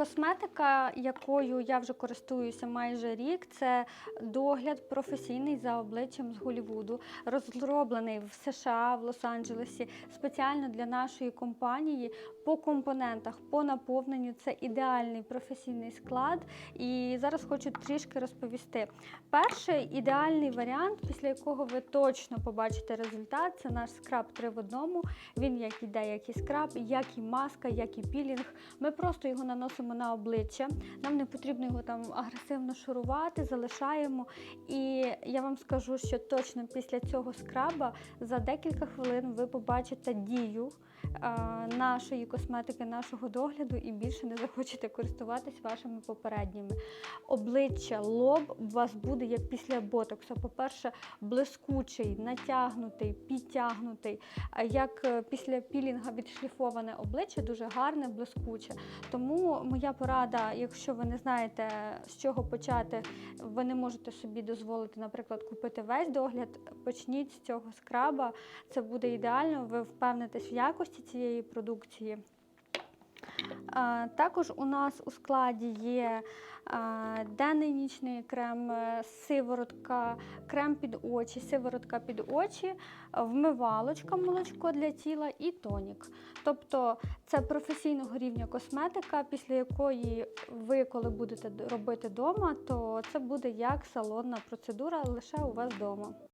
Косметика, якою я вже користуюся майже рік, це догляд професійний за обличчям з Голлівуду, розроблений в США, в Лос-Анджелесі, спеціально для нашої компанії по компонентах, по наповненню. Це ідеальний професійний склад. І зараз хочу трішки розповісти. Перший ідеальний варіант, після якого ви точно побачите результат, це наш скраб 3 в одному. Він як іде, як і скраб, як і маска, як і пілінг. Ми просто його наносимо на обличчя. Нам не потрібно його там агресивно шурувати, залишаємо. І я вам скажу, що точно після цього скраба за декілька хвилин ви побачите дію а, нашої косметики, нашого догляду, і більше не захочете користуватись вашими попередніми. Обличчя, лоб у вас буде як після ботоксу. По-перше, блискучий, натягнутий, підтягнутий. Як е, після пілінга відшліфоване обличчя, дуже гарне, блискуче. Тому моя порада, якщо ви не знаєте, з чого почати, ви не можете собі дозволити, наприклад, купити весь догляд, почніть з цього скраба. Це буде ідеально, ви впевнитесь в якості цієї продукції. Також у нас у складі є денний нічний крем, е, сиворотка, крем під очі, сиворотка під очі, вмивалочка, молочко для тіла і тонік. Тобто це професійного рівня косметика, після якої ви, коли будете робити вдома, то це буде як салонна процедура лише у вас вдома.